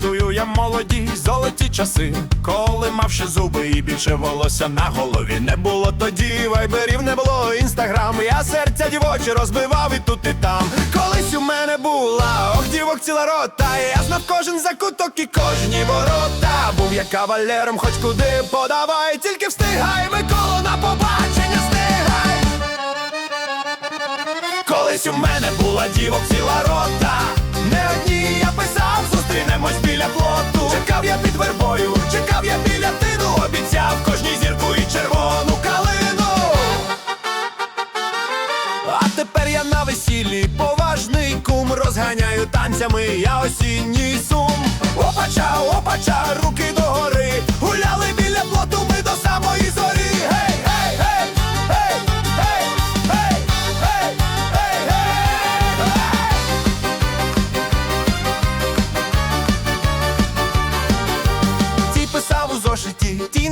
Згадуєм молоді золоті часи, коли мав ще зуби і більше волосся на голові. Не було тоді вайберів, не було інстаграм. Я серця дівочі розбивав і тут, і там. Колись у мене була ох, дівок ціла рота. Я знав кожен закуток і кожні ворота. Був я кавалером, хоч куди подавай, тільки встигай, Миколо, на побачення стигай. Колись у мене була дівок ціла рота. Чекав я під вербою, чекав я біля тину, обіцяв кожній зірку і червону калину. А тепер я на весіллі, поважний кум, розганяю танцями, я осінній сум. Опача, опача, руки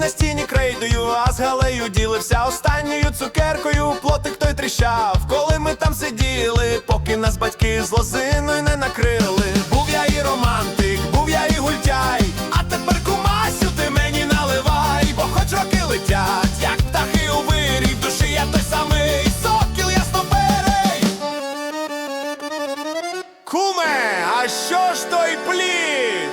на стіні крейдою, а з галею ділився останньою цукеркою. Плотик той тріщав, коли ми там сиділи, поки нас батьки з лозиною не накрили. Був я і романтик, був я і гультяй, а тепер кумасю ти мені наливай, бо хоч роки летять, як птахи у вирі, в душі я той самий сокіл ясноперей. Куме, а що ж той плід?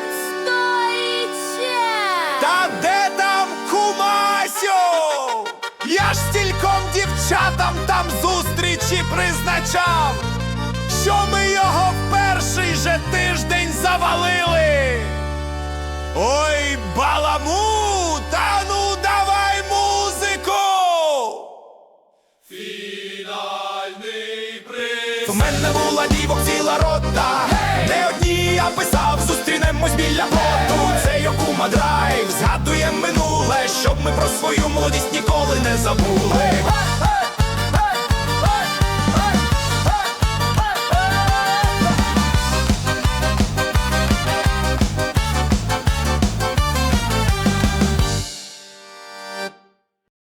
Дівчатам там зустрічі призначав, що ми його в перший же тиждень завалили. Ой, баламу, та ну давай музику! В мене була дівок ціла рота. Не одні я писав, зустрінемось біля плоту Це Йокума драйв, згадуєм минуле Щоб ми про свою молодість ніколи не забули